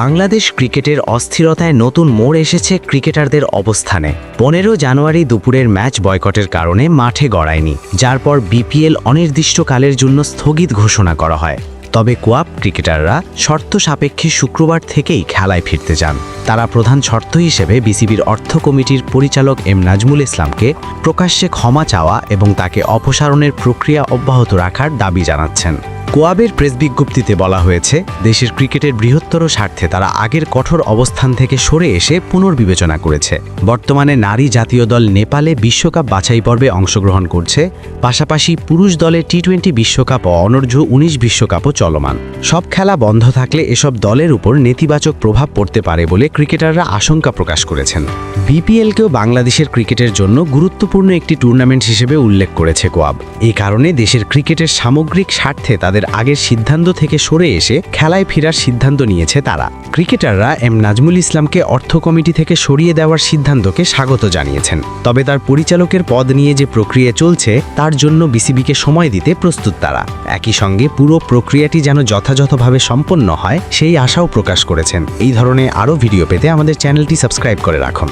বাংলাদেশ ক্রিকেটের অস্থিরতায় নতুন মোড় এসেছে ক্রিকেটারদের অবস্থানে। পনেরো জানুয়ারি দুপুরের ম্যাচ বয়কটের কারণে মাঠে গড়ায়নি, যার পর বিপিএল অনির্দিষ্টকালের জন্য স্থগিত ঘোষণা করা হয়। তবে কোয়াপ ক্রিকেটাররা শর্ত সাপেক্ষে শুক্রবার থেকেই খেলায় ফিরতে যান। তারা প্রধান শর্ত হিসেবে বিসিবির অর্থ কমিটির পরিচালক এম নাজমুল ইসলামকে প্রকাশ্যে ক্ষমা চাওয়া এবং তাকে অপসারণের প্রক্রিয়া অব্যাহত রাখার দাবি জানাচ্ছেন। কোয়াবের প্রেস বিজ্ঞপ্তিতে বলা হয়েছে, দেশের ক্রিকেটের বৃহত্তর স্বার্থে তারা আগের কঠোর অবস্থান থেকে সরে এসে পুনর্বিবেচনা করেছে। বর্তমানে নারী জাতীয় দল নেপালে বিশ্বকাপ বাছাই পর্বে অংশগ্রহণ করছে, পাশাপাশি পুরুষ দলে টি টোয়েন্টি বিশ্বকাপ ও অনূর্ধ্ব উনিশ বিশ্বকাপও চলমান। সব খেলা বন্ধ থাকলে এসব দলের উপর নেতিবাচক প্রভাব পড়তে পারে বলে ক্রিকেটাররা আশঙ্কা প্রকাশ করেছেন। বিপিএলকেও বাংলাদেশের ক্রিকেটের জন্য গুরুত্বপূর্ণ একটি টুর্নামেন্ট হিসেবে উল্লেখ করেছে কোয়াব। এই কারণে দেশের ক্রিকেটের সামগ্রিক স্বার্থে তাদের আগের সিদ্ধান্ত থেকে সরে এসে খেলায় ফেরার সিদ্ধান্ত নিয়েছে তারা। ক্রিকেটাররা এম নাজমুল ইসলামকে অর্থ কমিটি থেকে সরিয়ে দেওয়ার সিদ্ধান্তকে স্বাগত জানিয়েছেন। তবে তার পরিচালকের পদ নিয়ে যে প্রক্রিয়া চলছে, তার জন্য বিসিবিকে সময় দিতে প্রস্তুত তারা। একই সঙ্গে পুরো প্রক্রিয়াটি যেন যথাযথভাবে সম্পন্ন হয়, সেই আশাও প্রকাশ করেছেন। এই ধরনের আরও ভিডিও পেতে আমাদের চ্যানেলটি সাবস্ক্রাইব করে রাখুন।